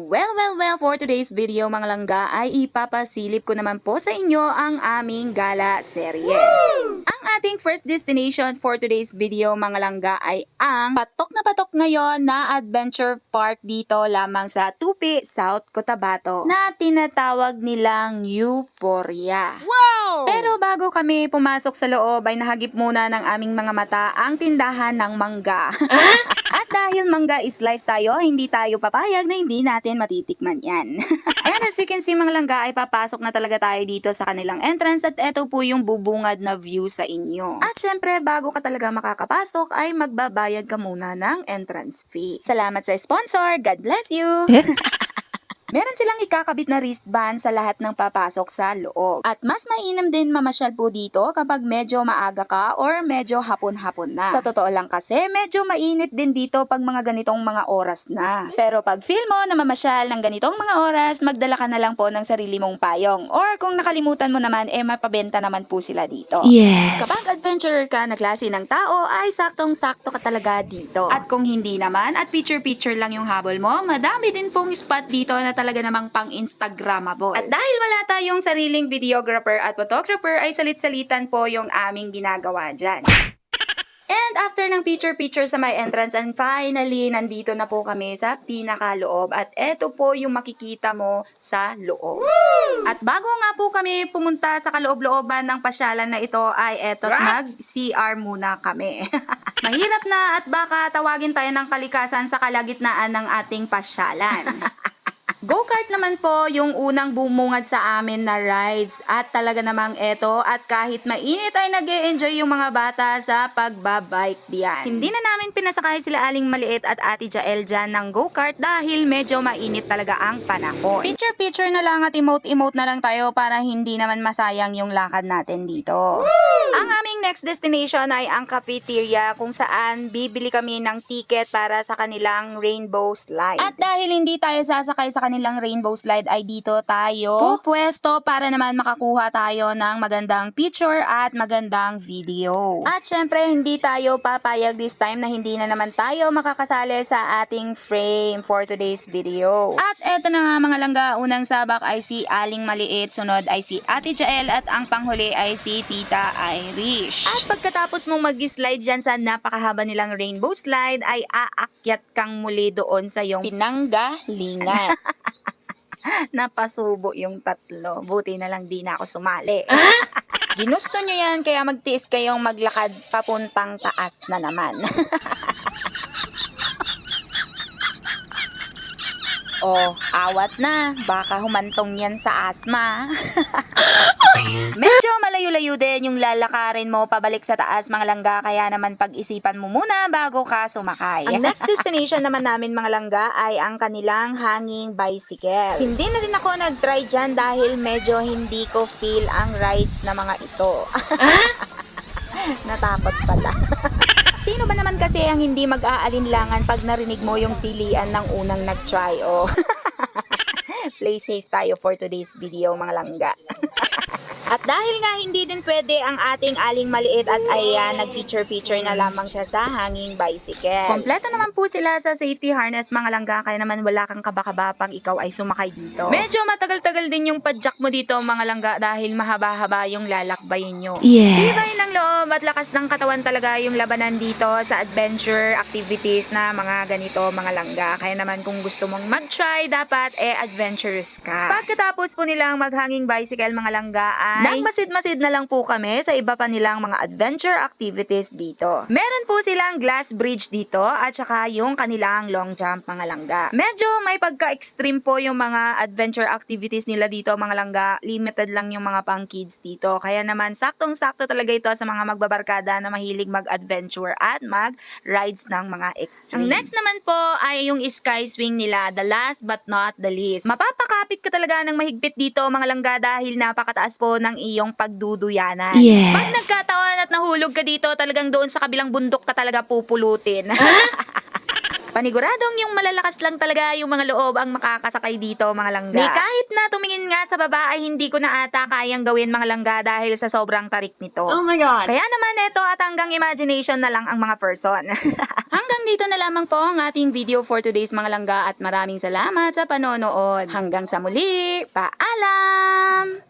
Well, well, well, for today's video mga langga ay ipapasilip ko naman po sa inyo ang aming gala serye. Ang ating first destination for today's video mga langga ay ang patok na patok ngayon na adventure park dito lamang sa Tupi, South Cotabato na tinatawag nilang Euphoria. Wow! Pero bago kami pumasok sa loob ay nahagip muna ng aming mga mata ang tindahan ng mangga. At dahil mangga is life tayo, hindi tayo papayag na hindi natin matitikman yan. And as you can see mga langga ay papasok na talaga tayo dito sa kanilang entrance at eto po yung bubungad na view sa inyo. At syempre bago ka talaga makakapasok ay magbabayad ka muna ng entrance fee. Salamat sa sponsor. God bless you! Meron silang ikakabit na wristband sa lahat ng papasok sa loob. At mas mainam din mamasyal po dito kapag medyo maaga ka or medyo hapon-hapon na. Sa totoo lang kasi, medyo mainit din dito pag mga ganitong mga oras na. Pero pag feel mo na mamasyal ng ganitong mga oras, magdala ka na lang po ng sarili mong payong. Or kung nakalimutan mo naman, eh mapabenta naman po sila dito. Yes. Kapag adventurer ka na klase ng tao, ay saktong-sakto ka talaga dito. At kung hindi naman, at picture-picture lang yung habol mo, madami din pong spot dito na talaga namang pang Instagrammable. At dahil wala tayong sariling videographer at photographer, ay salit-salitan po yung aming ginagawa dyan. And after ng picture-picture sa my entrance, and finally, nandito na po kami sa pinakaloob. At eto po yung makikita mo sa loob. At bago nga po kami pumunta sa kaloob-looban ng pasyalan na ito, ay eto, nag-CR muna kami. Mahirap na at baka tawagin tayo ng kalikasan sa kalagitnaan ng ating pasyalan. Go-kart naman po yung unang bumungad sa amin na rides at talaga namang eto at kahit mainit ay nag enjoy yung mga bata sa pagbabike diyan. Hindi na namin pinasakay sila aling maliit at ate Jael dyan ng go-kart dahil medyo mainit talaga ang panahon. Picture-picture na lang at emote-emote na lang tayo para hindi naman masayang yung lakad natin dito. Ang aming next destination ay ang cafeteria kung saan bibili kami ng ticket para sa kanilang rainbow slide. At dahil hindi tayo sasakay sa kanilang rainbow slide ay dito tayo pupwesto para naman makakuha tayo ng magandang picture at magandang video. At syempre hindi tayo papayag this time na hindi na naman tayo makakasali sa ating frame for today's video. At eto na nga mga langga, unang sabak ay si Aling Maliit, sunod ay si Ate Jael at ang panghuli ay si Tita Irish. At pagkatapos mong mag-slide dyan sa napakahaba nilang rainbow slide ay aakyat kang muli doon sa yung pinanggalingan. Napasubo yung tatlo. Buti na lang di na ako sumali. Ginusto nyo yan, kaya magtiis kayong maglakad papuntang taas na naman. oh, awat na. Baka humantong yan sa asma. Medyo malayo-layo din yung lalakarin mo pabalik sa taas mga langga kaya naman pag-isipan mo muna bago ka sumakay. Ang next destination naman namin mga langga ay ang kanilang hanging bicycle. Hindi na din ako nag-try dyan dahil medyo hindi ko feel ang rides na mga ito. Natakot pala. Sino ba naman kasi ang hindi mag-aalinlangan pag narinig mo yung tilian ng unang nag-try? Oh. Play safe tayo for today's video mga langga. At dahil nga hindi din pwede ang ating aling maliit at ayan, nag-picture-picture na lamang siya sa hanging bicycle. Kompleto naman po sila sa safety harness mga langga, kaya naman wala kang kaba-kaba pag ikaw ay sumakay dito. Medyo matagal-tagal din yung padjak mo dito mga langga dahil mahaba-haba yung lalakbayin nyo. Yes. ng loob at lakas ng katawan talaga yung labanan dito sa adventure activities na mga ganito mga langga. Kaya naman kung gusto mong mag-try, dapat eh adventurous ka. Pagkatapos po nilang maghanging bicycle mga langga ay nagmasid-masid na lang po kami sa iba pa nilang mga adventure activities dito. Meron po silang glass bridge dito at saka yung kanilang long jump mga langga. Medyo may pagka-extreme po yung mga adventure activities nila dito mga langga. Limited lang yung mga pang kids dito. Kaya naman saktong-sakto talaga ito sa mga magbabarkada na mahilig mag-adventure at mag-rides ng mga extreme. Ang next naman po ay yung sky swing nila, the last but not the least. Mapapakapit ka talaga ng mahigpit dito mga langga dahil napakataas po ng iyong pagduduyanan. Yes. Pag nagkataon at nahulog ka dito, talagang doon sa kabilang bundok ka talaga pupulutin. Paniguradong yung malalakas lang talaga yung mga loob ang makakasakay dito mga langga. Ni kahit na tumingin nga sa baba ay hindi ko na ata kayang gawin mga langga dahil sa sobrang tarik nito. Oh my god. Kaya naman ito at hanggang imagination na lang ang mga person. hanggang dito na lamang po ang ating video for today's mga langga at maraming salamat sa panonood. Hanggang sa muli, paalam!